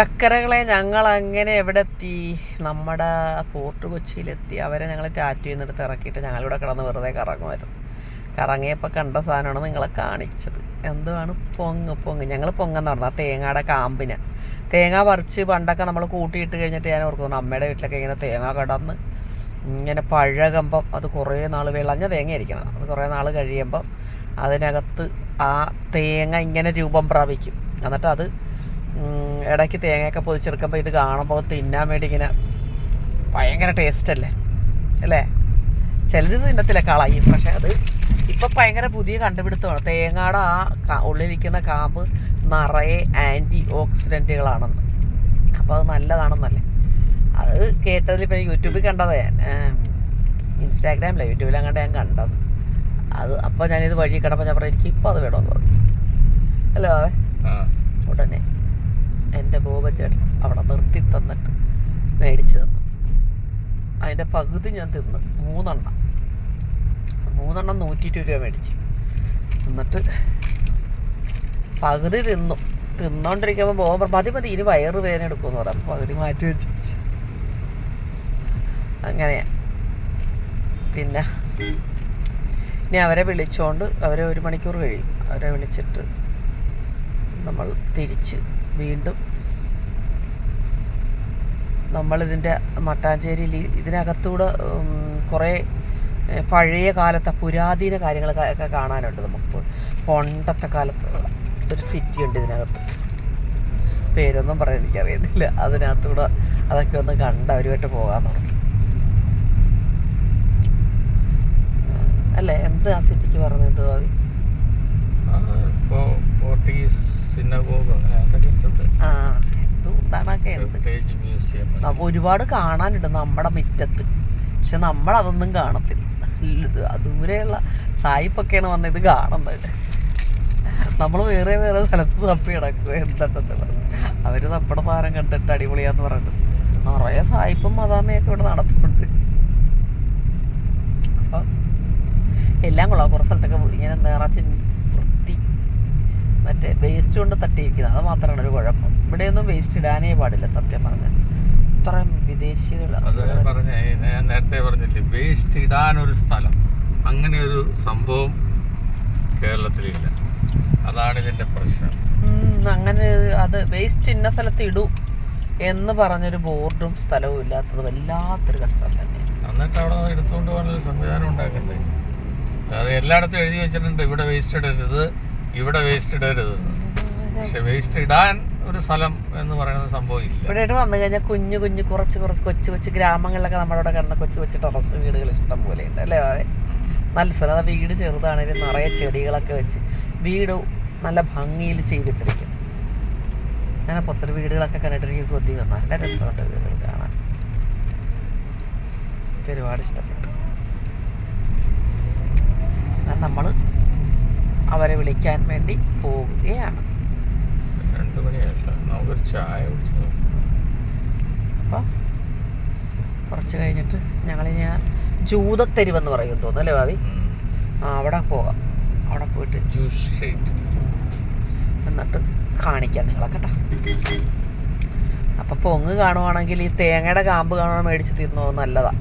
ചക്കരകളെ ഞങ്ങൾ അങ്ങനെ എവിടെ എത്തി നമ്മുടെ ഫോർട്ട് കൊച്ചിയിലെത്തി. അവരെ ഞങ്ങൾ ടാറ്റു ചെയ്യുന്നിടത്ത് ഇറക്കിയിട്ട് ഞങ്ങളിവിടെ കിടന്ന് വെറുതെ കറങ്ങുമായിരുന്നു. കറങ്ങിയപ്പോൾ കണ്ട സാധനമാണ് നിങ്ങളെ കാണിച്ചത്. എന്തുവാണ് പൊങ്ങ് പൊങ്ങ്. ഞങ്ങൾ പൊങ്ങെന്ന് പറഞ്ഞാൽ തേങ്ങയുടെ കാമ്പിന്. തേങ്ങ പറിച്ച് പണ്ടൊക്കെ നമ്മൾ കൂട്ടിയിട്ട് കഴിഞ്ഞിട്ട് ഞാൻ ഓർക്കുന്നു. അമ്മയുടെ വീട്ടിലൊക്കെ ഇങ്ങനെ തേങ്ങ കടന്ന് ഇങ്ങനെ പഴകുമ്പം അത് കുറേ നാൾ വിളഞ്ഞ തേങ്ങ അത് കുറേ നാൾ കഴിയുമ്പം അതിനകത്ത് ആ തേങ്ങ ഇങ്ങനെ രൂപം പ്രാപിക്കും. എന്നിട്ട് അത് ഇടയ്ക്ക് തേങ്ങയൊക്കെ പൊതിച്ചെടുക്കുമ്പോൾ ഇത് കാണുമ്പോൾ തിന്നാൻ വേണ്ടി ഇങ്ങനെ ഭയങ്കര ടേസ്റ്റ് അല്ലേ? അല്ലേ? ചിലർ തിന്നത്തില്ല കളയും. പക്ഷെ അത് ഇപ്പം ഭയങ്കര പുതിയ കണ്ടുപിടുത്തമാണ്. തേങ്ങയുടെ ആ ഉള്ളിലിരിക്കുന്ന കാമ്പ് നിറയെ ആന്റി ഓക്സിഡന്റുകളാണെന്ന് അപ്പോൾ അത് നല്ലതാണെന്നല്ലേ? അത് കേട്ടതിൽ ഇപ്പം യൂട്യൂബിൽ കണ്ടത് ഞാൻ. ഇൻസ്റ്റാഗ്രാമിലെ ഇൻസ്റ്റാഗ്രാമില്ല യൂട്യൂബിൽ അങ്ങോട്ട് ഞാൻ കണ്ടത്. അത് അപ്പോൾ ഞാനിത് വഴി കിടപ്പോൾ ഞാൻ പറഞ്ഞു എനിക്ക് ഇപ്പോൾ അത് വേണമെന്ന് പറഞ്ഞു. ഹലോ ഉടനെ. എന്റെ ബോബച്ചേട്ടൻ അവിടെ നിർത്തി തന്നിട്ട് മേടിച്ചു തന്നു. അതിന്റെ പകുതി ഞാൻ തിന്നു. മൂന്നെണ്ണം. മൂന്നെണ്ണം നൂറ്റി ഇരുപത് രൂപ മേടിച്ച്. എന്നിട്ട് പകുതി തിന്നു. തിന്നോണ്ടിരിക്കുമ്പോൾ ബോബർ മതി മതി ഇനി വയറ് വേദന എടുക്കുമെന്ന് പറയാം. പകുതി മാറ്റി വെച്ച്. അങ്ങനെയാ പിന്നെ ഇനി അവരെ വിളിച്ചുകൊണ്ട് അവരെ ഒരു മണിക്കൂർ കഴിയും. അവരെ വിളിച്ചിട്ട് നമ്മൾ തിരിച്ച് വീണ്ടും നമ്മളിതിന്റെ മട്ടാഞ്ചേരിയിൽ ഇതിനകത്തൂടെ കുറേ പഴയ കാലത്തെ പുരാതന കാര്യങ്ങളൊക്കെ ഒക്കെ കാണാനുണ്ട് നമുക്ക് പണ്ടത്തെ കാലത്ത് ഒരു സിറ്റി ഉണ്ട് ഇതിനകത്ത്. പേരൊന്നും പറയാൻ എനിക്കറിയുന്നില്ല. അതിനകത്തൂടെ അതൊക്കെ ഒന്ന് കണ്ട് അവരുമായിട്ട് പോകാൻ തുടങ്ങി. അല്ലേ? എന്താ ആ സിറ്റിക്ക് പറഞ്ഞത് ഭാവി? പോർട്ടുഗീസ് സിനഗോഗ് അങ്ങനെ ഉണ്ട് ഒരുപാട് കാണാനുണ്ട് നമ്മുടെ മുറ്റത്ത്. പക്ഷെ നമ്മൾ അതൊന്നും കാണത്തില്ല ദൂരെയുള്ള സായിപ്പൊക്കെയാണ് വന്നത് കാണുന്നത്. നമ്മൾ വേറെ വേറെ സ്ഥലത്ത് തപ്പി കിടക്കുക എന്തെന്നു പറഞ്ഞു. അവർ നമ്മുടെ താരം കണ്ടിട്ട് അടിപൊളിയാന്ന് പറഞ്ഞിട്ട്. നിറയെ സായിപ്പും മദാമയൊക്കെ ഇവിടെ നടപ്പുണ്ട്. അപ്പം എല്ലാം കൊള്ളാം. കുറേ സ്ഥലത്തൊക്കെ ഇങ്ങനെ നിറച്ച് മറ്റേ വേസ്റ്റ് കൊണ്ട് തട്ടിയിരിക്കുന്നത്. അത് മാത്രമാണ് ഒരു കുഴപ്പം. ഇവിടെയൊന്നും വേസ്റ്റ് ഇടാനേ പാടില്ല സത്യം പറഞ്ഞാൽ. ഇത്രയും വിദേശികൾ ഞാൻ നേരത്തെ പറഞ്ഞില്ലേ വേസ്റ്റ് ഇടാനൊരു സ്ഥലം. അങ്ങനെ ഒരു സംഭവം കേരളത്തിലില്ല. അതാണ് ഇതിന്റെ പ്രശ്നം. അങ്ങനെ അത് വേസ്റ്റ് ഇന്ന സ്ഥലത്ത് ഇടൂ എന്ന് പറഞ്ഞൊരു ബോർഡും സ്ഥലവും ഇല്ലാത്തത് വല്ലാത്തൊരു കഷ്ടം തന്നെ. എന്നിട്ട് അവിടെ എടുത്തുകൊണ്ട് പോകാനൊരു സംവിധാനം ഉണ്ടാക്കണ്ടേ? അത് എല്ലായിടത്തും എഴുതി വെച്ചിട്ടുണ്ട് ഇവിടെ വേസ്റ്റ് ഇടരുത്. ഇവിടെ വേസ്റ്റ് ഇടരുത്. പക്ഷെ വേസ്റ്റ് ഇടാൻ ഒരു സ്ഥലം എന്ന് പറയുന്ന സംഭവം ഇല്ല. ഇവിടെ വന്നു കഴിഞ്ഞാൽ കുഞ്ഞു കുഞ്ഞു കുറച്ച് കുറച്ച് കൊച്ചു കൊച്ചു ഗ്രാമങ്ങളിലൊക്കെ നമ്മുടെ അവിടെ കിടന്ന കൊച്ചു കൊച്ചു ടെറസ് വീടുകൾ ഇഷ്ടം പോലെ ഉണ്ട് അല്ലേ നല്ല സ്ഥലം വീട് ചെറുതാണെങ്കിലും നിറയെ ചെടികളൊക്കെ വെച്ച് വീട് നല്ല ഭംഗിയിൽ ചെയ്തിട്ടിരിക്കുന്നു. ഞാൻ പുറത്തൊരു വീടുകളൊക്കെ കണ്ടിട്ട് എനിക്ക് കൊതി വന്നു. നല്ല രസമുണ്ട് വീടുകൾ കാണാൻ. ഒരുപാട് ഇഷ്ടപ്പെട്ടു. നമ്മൾ അവരെ വിളിക്കാൻ വേണ്ടി പോവുകയാണ്. അപ്പോൾ കുറച്ച് കഴിഞ്ഞിട്ട് ഞങ്ങളിനി ആ ജൂതത്തെരുവെന്ന് പറയും തോന്നുന്നു അല്ലേ ഭാവി? ആ അവിടെ പോകാം. അവിടെ പോയിട്ട് ജ്യൂസ് സ്ട്രീറ്റ് എന്നിട്ട് കാണിക്കാം നിങ്ങളെ കേട്ടോ. അപ്പം പൊങ്ങ് കാണുവാണെങ്കിൽ ഈ തേങ്ങയുടെ കാമ്പ് കാണുവാൻ മേടിച്ച് തിന്നോ നല്ലതാ.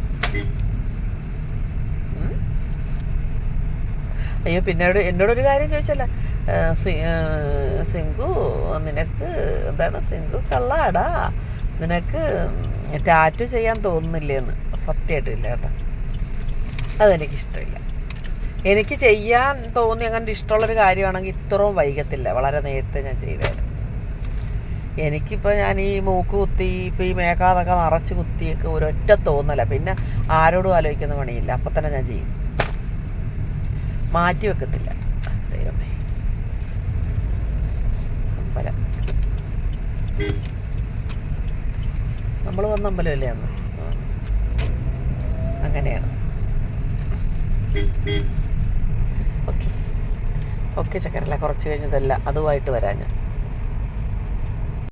അയ്യോ പിന്നോട് എന്നോടൊരു കാര്യം ചോദിച്ചല്ല. സിങ്കു നിനക്ക് എന്താണ് സിങ്കു കള്ളാടാ. നിനക്ക് ടാറ്റു ചെയ്യാൻ തോന്നുന്നില്ലേന്ന്. സത്യമായിട്ടില്ല കേട്ടോ. അതെനിക്കിഷ്ടമില്ല. എനിക്ക് ചെയ്യാൻ തോന്നി അങ്ങനെ ഇഷ്ടമുള്ളൊരു കാര്യമാണെങ്കിൽ ഇത്രയും വൈകത്തില്ല. വളരെ നേരത്തെ ഞാൻ ചെയ്തേനെ. എനിക്കിപ്പോൾ ഞാൻ ഈ മൂക്ക് കുത്തി ഇപ്പോൾ ഈ മേക്കാതൊക്കെ നിറച്ച് കുത്തിയൊക്കെ ഒരൊറ്റ തോന്നല. പിന്നെ ആരോടും ആലോചിക്കുന്ന പണിയില്ല. അപ്പം തന്നെ ഞാൻ ചെയ്യും. മാറ്റി വെക്കത്തില്ല. ദൈവമേ. അമ്പലം. നമ്മൾ വന്ന അമ്പലമല്ലേ അന്ന്. അങ്ങനെയാണ്. ഓക്കെ. ഓക്കെ ചക്കരല്ല കുറച്ച് കഴിഞ്ഞതല്ല. അതുമായിട്ട് വരാം ഞാൻ.